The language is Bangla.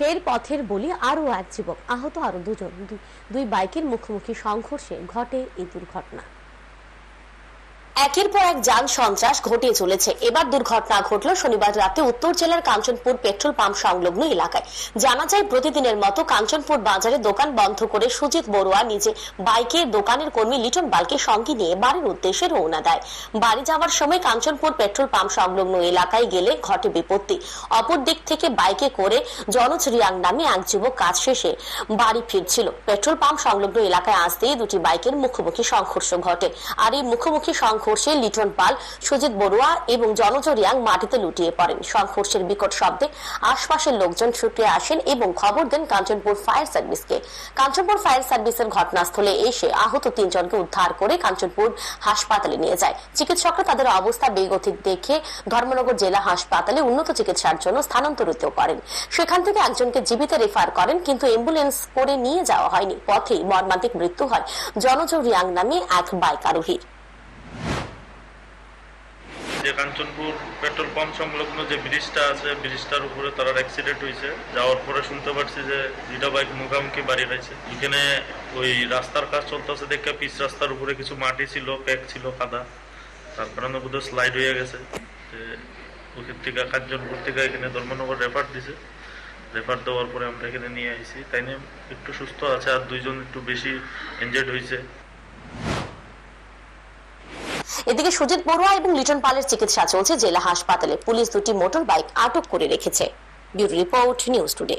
ফের পথের বলি আরও এক যুবক আহত, আরও দুজন। দুই বাইকের মুখোমুখি সংঘর্ষে ঘটে এই দুর্ঘটনা। একের পর এক যান সন্ত্রাস ঘটিয়ে চলেছে। এবার দুর্ঘটনা ঘটল শনিবার রাতে উত্তর জেলার কাঞ্চনপুর পেট্রোল পাম্প সংলগ্ন এলাকায়। জানা যায়, প্রতিদিনের মতো কাঞ্চনপুর বাজারে দোকান বন্ধ করে সুজিত বড়ুয়া নিজে বাইকে দোকানের কর্মী লিটন বালকে সঙ্গে নিয়ে বাড়ির উদ্দেশ্যে রওনা দেয়। বাড়ি যাওয়ার সময় কাঞ্চনপুর পেট্রোল পাম্প সংলগ্ন এলাকায় গেলে ঘটে বিপত্তি। অপর দিক থেকে বাইকে করে জনজ রিয়াং নামে এক যুবক কাজ শেষে বাড়ি ফিরছিল। পেট্রোল পাম্প সংলগ্ন এলাকায় আসতেই দুটি বাইকের মুখোমুখি সংঘর্ষ ঘটে। আর এই মুখোমুখি সংঘর্ষে লিটন পাল, সুজিত বড়ুয়া এবং জনজ রিয়াং মাটিতে লুটিয়ে পড়েন। সংঘর্ষের বিকট শব্দে আশপাশের লোকজন ছুটে আসেন এবং খবর দেন কাঞ্চনপুর ফায়ার সার্ভিসকে। কাঞ্চনপুর ফায়ার সার্ভিসের ঘটনাস্থলে এসে আহত তিনজনকে উদ্ধার করে কাঞ্চনপুর হাসপাতালে নিয়ে যায়। চিকিৎসকরা তাদের অবস্থা বেগতিক দেখে ধর্মনগর জেলা হাসপাতালে উন্নত চিকিৎসার জন্য স্থানান্তরিত করেন। সেখান থেকে একজনকে জীবিত রেফার করেন, কিন্তু অ্যাম্বুলেন্স করে নিয়ে যাওয়া হয়নি। পথেই মর্মান্তিক মৃত্যু হয় জনজ রিয়াং নামে এক বাইক আরোহীর যে কাঞ্চনপুর পেট্রোল পাম্প সংলগ্ন যে ব্রিজটা আছে, ব্রিজটার উপরে তার অ্যাক্সিডেন্ট হয়েছে যাওয়ার পরে শুনতে পারছি যে দুইটা বাইক মুখামুখি বাড়ি রয়েছে। এখানে ওই রাস্তার কাজ চলতেছে দেখে পিচ রাস্তার উপরে কিছু মাটি ছিল প্যাক ছিল, কাদা। তার কারণে বোধহয় স্লাইড হয়ে গেছে। যে ওখান থেকে কাঞ্চনপুর থেকে এখানে ধর্মনগর রেফার দিছে। রেফার দেওয়ার পরে আমরা এখানে নিয়ে আসি তাই নিয়ে একটু সুস্থ আছে আর দুইজন একটু বেশি ইনজেড হয়েছে এদিকে সুজিত বড়ুয়া এবং লিটন পালের চিকিৎসা চলছে। জেলা হাসপাতালে পুলিশ দুটি মোটর বাইক আটক করে রেখেছে। Bureau report news today.